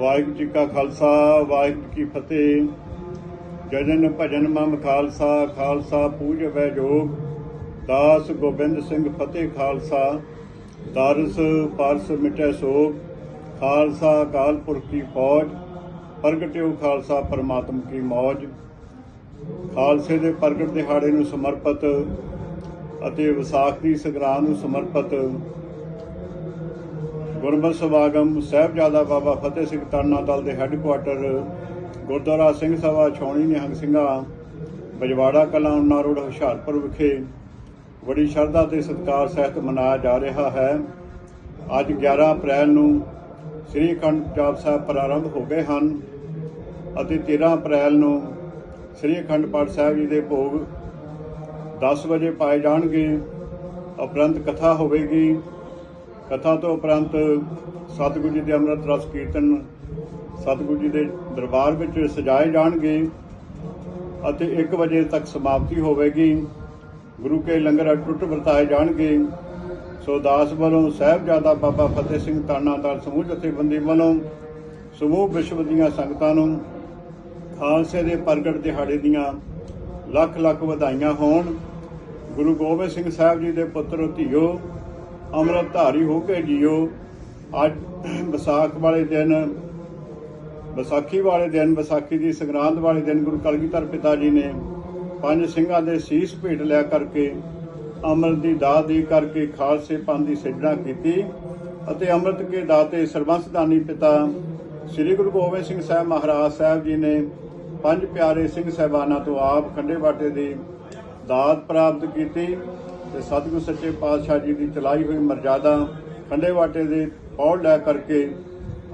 ਵਾਹਿਗੁਰੂ ਜੀ ਕਾ ਖਾਲਸਾ, ਵਾਹਿਗੁਰੂ ਜੀ ਕੀ ਫਤਿਹ। ਜਜਨ ਭਜਨ ਮਮ ਖਾਲਸਾ ਖਾਲਸਾ ਪੂਜ ਵੈ ਜੋਗ। ਦਾਸ ਗੋਬਿੰਦ ਸਿੰਘ ਫਤਿਹ ਖਾਲਸਾ, ਦਰਸ ਪਰਸ ਮਿਟੈ ਸੋਗ। ਖਾਲਸਾ ਅਕਾਲ ਪੁਰਖ ਕੀ ਫੌਜ ਪ੍ਰਗਟਿਓ ਖਾਲਸਾ ਪਰਮਾਤਮ ਕੀ ਮੌਜ। ਖਾਲਸੇ ਦੇ ਪ੍ਰਗਟ ਦਿਹਾੜੇ ਨੂੰ ਸਮਰਪਿਤ ਅਤੇ ਵਿਸਾਖ ਦੀ ਸੰਗਰਾਂਦ ਨੂੰ ਸਮਰਪਿਤ ਗੁਰਮਤਿ ਸਮਾਗਮ ਸਾਹਿਬਜ਼ਾਦਾ ਬਾਬਾ ਫਤਿਹ ਸਿੰਘ ਤਾਨਾ ਦਲ ਦੇ ਹੈੱਡਕੁਆਟਰ ਗੁਰਦੁਆਰਾ ਸਿੰਘ ਸਭਾ ਛਾਉਣੀ ਨਿਹੰਗ ਸਿੰਘਾ, ਬਜਵਾੜਾ ਕਲਾਂ ਉਨਾ ਰੋਡ ਹੁਸ਼ਿਆਰਪੁਰ ਵਿਖੇ ਬੜੀ ਸ਼ਰਧਾ ਤੇ ਸਤਿਕਾਰ ਸਹਿਤ ਮਨਾਇਆ ਜਾ ਰਿਹਾ ਹੈ। ਅੱਜ 11 ਅਪ੍ਰੈਲ ਨੂੰ ਸ੍ਰੀ ਅਖੰਡ ਜਾਪ ਸਾਹਿਬ ਪ੍ਰਾਰੰਭ ਹੋ ਗਏ ਹਨ ਅਤੇ 13 ਅਪ੍ਰੈਲ ਨੂੰ ਸ੍ਰੀ ਅਖੰਡ ਪਾਠ ਸਾਹਿਬ ਜੀ ਦੇ ਭੋਗ 10 ਵਜੇ ਪਾਏ ਜਾਣਗੇ। ਉਪਰੰਤ ਕਥਾ ਹੋਵੇਗੀ। ਕਥਾ ਤੋਂ ਉਪਰੰਤ ਸਤਿਗੁਰੂ ਜੀ ਦੇ ਅੰਮ੍ਰਿਤ ਰਸ ਕੀਰਤਨ ਸਤਿਗੁਰੂ ਜੀ ਦੇ ਦਰਬਾਰ ਵਿੱਚ ਸਜਾਏ ਜਾਣਗੇ ਅਤੇ 1 ਵਜੇ ਤੱਕ ਸਮਾਪਤੀ ਹੋਵੇਗੀ। ਗੁਰੂ ਕੇ ਲੰਗਰ ਟੁੱਟ ਵਰਤਾਏ ਜਾਣਗੇ। ਸੋ ਦਾਸ ਵੱਲੋਂ ਸਾਹਿਬਜ਼ਾਦਾ ਬਾਬਾ ਫਤਿਹ ਸਿੰਘ ਤਾਨਾਦਾਰ ਸਮੂਹ ਜਥੇਬੰਦੀ ਵੱਲੋਂ ਸਮੂਹ ਵਿਸ਼ਵ ਦੀਆਂ ਸੰਗਤਾਂ ਨੂੰ ਖਾਲਸੇ ਦੇ ਪ੍ਰਗਟ ਦਿਹਾੜੇ ਦੀਆਂ ਲੱਖ ਲੱਖ ਵਧਾਈਆਂ ਹੋਣ। ਗੁਰੂ ਗੋਬਿੰਦ ਸਿੰਘ ਸਾਹਿਬ ਜੀ ਦੇ ਪੁੱਤਰ, ਧੀਓ ਅੰਮ੍ਰਿਤ ਧਾਰੀ ਹੋ ਕੇ ਜਿਓ। ਅੱਜ ਵਿਸਾਖ ਵਾਲੇ ਦਿਨ, ਵਿਸਾਖੀ ਵਾਲੇ ਦਿਨ, ਵਿਸਾਖੀ ਦੀ ਸੰਗਰਾਂਦ ਵਾਲੇ ਦਿਨ ਗੁਰੂ ਕਲਗੀਧਰ ਪਿਤਾ ਜੀ ਨੇ ਪੰਜ ਸਿੰਘਾਂ ਦੇ ਸੀਸ ਭੇਟ ਲਿਆ ਕਰਕੇ, ਅੰਮ੍ਰਿਤ ਦੀ ਦਾਤ ਦੇ ਕਰਕੇ ਖਾਲਸੇ ਪੰਥ ਦੀ ਸਿਰਜਣਾ ਕੀਤੀ ਅਤੇ ਅੰਮ੍ਰਿਤ ਕੇ ਦਾਤੇ ਸਰਬੰਸਦਾਨੀ ਪਿਤਾ ਸ੍ਰੀ ਗੁਰੂ ਗੋਬਿੰਦ ਸਿੰਘ ਸਾਹਿਬ ਮਹਾਰਾਜ ਸਾਹਿਬ ਜੀ ਨੇ ਪੰਜ ਪਿਆਰੇ ਸਿੰਘ ਸਹਿਬਾਨਾਂ ਤੋਂ ਆਪ ਖੰਡੇ ਬਾਟੇ ਦੀ ਦਾਤ ਪ੍ਰਾਪਤ ਕੀਤੀ। ਤੇ ਸਤਿਗੁਰ ਸੱਚੇ ਪਾਤਸ਼ਾਹ ਜੀ ਦੀ ਚਲਾਈ ਹੋਈ ਮਰਜ਼ਾਦਾ ਖੰਡੇ ਵਾਟੇ ਦੇ ਪੌੜ ਲੈ ਕਰਕੇ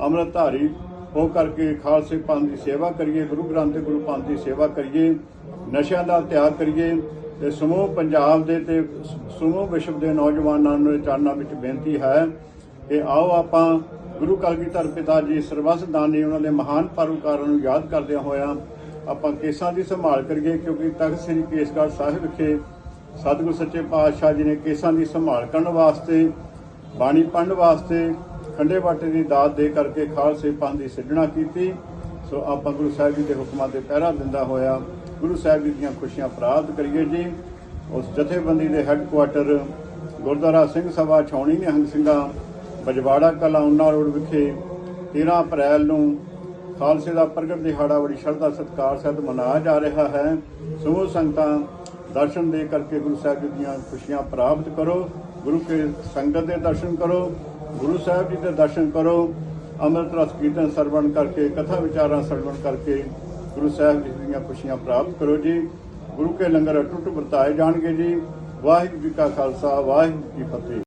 ਅੰਮ੍ਰਿਤ ਧਾਰੀ ਹੋ ਕਰਕੇ ਖਾਲਸੇ ਪੰਥ ਦੀ ਸੇਵਾ ਕਰੀਏ, ਗੁਰੂ ਗ੍ਰੰਥ ਤੇ ਗੁਰੂ ਪੰਥ ਦੀ ਸੇਵਾ ਕਰੀਏ, ਨਸ਼ਿਆਂ ਦਾ ਤਿਆਗ ਕਰੀਏ ਤੇ ਸਮੂਹ ਪੰਜਾਬ ਦੇ ਤੇ ਸਮੂਹ ਵਿਸ਼ਵ ਦੇ ਨੌਜਵਾਨਾਂ ਨੂੰ ਇਹ ਚਾਨਣਾ ਵਿੱਚ ਬੇਨਤੀ ਹੈ ਕਿ ਆਓ ਆਪਾਂ ਗੁਰੂ ਕਲਗੀਧਰ ਪਿਤਾ ਜੀ ਸਰਬੱਤ ਦਾਨੀ ਉਹਨਾਂ ਦੇ ਮਹਾਨ ਪਰਉਪਕਾਰਾਂ ਨੂੰ ਯਾਦ ਕਰਦਿਆਂ ਹੋਇਆਂ ਆਪਾਂ ਕੇਸਾਂ ਦੀ ਸੰਭਾਲ ਕਰੀਏ, ਕਿਉਂਕਿ ਤਖਤ ਸ੍ਰੀ ਕੇਸਗੜ੍ਹ ਸਾਹਿਬ ਵਿਖੇ ਸਤਿਗੁਰ ਸੱਚੇ ਪਾਤਸ਼ਾਹ ਜੀ ਨੇ ਕੇਸਾਂ ਦੀ ਸੰਭਾਲ ਕਰਨ ਵਾਸਤੇ, ਬਾਣੀ ਪੜ੍ਹਨ ਵਾਸਤੇ, ਖੰਡੇ ਬਾਟੇ ਦੀ ਦਾਤ ਦੇ ਕਰਕੇ ਖਾਲਸੇ ਪੰਥ ਦੀ ਸਿਰਜਣਾ ਕੀਤੀ। ਸੋ ਆਪਾਂ ਗੁਰੂ ਸਾਹਿਬ ਜੀ ਦੇ ਹੁਕਮਾਂ ਤੇ ਪਹਿਰਾ ਦਿੰਦਾ ਹੋਇਆ, ਗੁਰੂ ਸਾਹਿਬ ਜੀ ਦੀਆਂ ਖੁਸ਼ੀਆਂ ਪ੍ਰਾਪਤ ਕਰੀਏ ਜੀ। ਉਸ ਜਥੇਬੰਦੀ ਦੇ ਹੈੱਡਕੁਆਟਰ ਗੁਰਦੁਆਰਾ ਸਿੰਘ ਸਭਾ ਛਾਉਣੀ ਨਿਹੰਗ ਸਿੰਘਾਂ, ਬਜਵਾੜਾ ਕਲਾ ਉਨਾ ਰੋਡ ਵਿਖੇ 13 ਅਪ੍ਰੈਲ ਨੂੰ ਖਾਲਸੇ ਦਾ ਪ੍ਰਗਟ ਦਿਹਾੜਾ ਬੜੀ ਸ਼ਰਧਾ ਸਤਿਕਾਰ ਸਹਿਤ ਮਨਾਇਆ ਜਾ ਰਿਹਾ ਹੈ। ਸਮੂਹ ਸੰਗਤਾਂ ਦਰਸ਼ਨ ਦੇ ਕਰਕੇ ਗੁਰੂ ਸਾਹਿਬ ਜੀ ਦੀਆਂ ਖੁਸ਼ੀਆਂ ਪ੍ਰਾਪਤ ਕਰੋ, ਗੁਰੂ ਕੇ ਸੰਗਤ ਦੇ ਦਰਸ਼ਨ ਕਰੋ, ਗੁਰੂ ਸਾਹਿਬ ਜੀ ਦੇ ਦਰਸ਼ਨ ਕਰੋ, ਅੰਮ੍ਰਿਤ ਰਸ ਕੀਰਤਨ ਸਰਵਣ ਕਰਕੇ, ਕਥਾ ਵਿਚਾਰਾਂ ਸਰਵਣ ਕਰਕੇ ਗੁਰੂ ਸਾਹਿਬ ਜੀ ਦੀਆਂ ਖੁਸ਼ੀਆਂ ਪ੍ਰਾਪਤ ਕਰੋ ਜੀ। ਗੁਰੂ ਕੇ ਲੰਗਰ ਟੁੱਟ ਵਰਤਾਏ ਜਾਣਗੇ ਜੀ। ਵਾਹਿਗੁਰੂ ਜੀ ਕਾ ਖਾਲਸਾ, ਵਾਹਿਗੁਰੂ ਜੀ ਫਤਿਹ।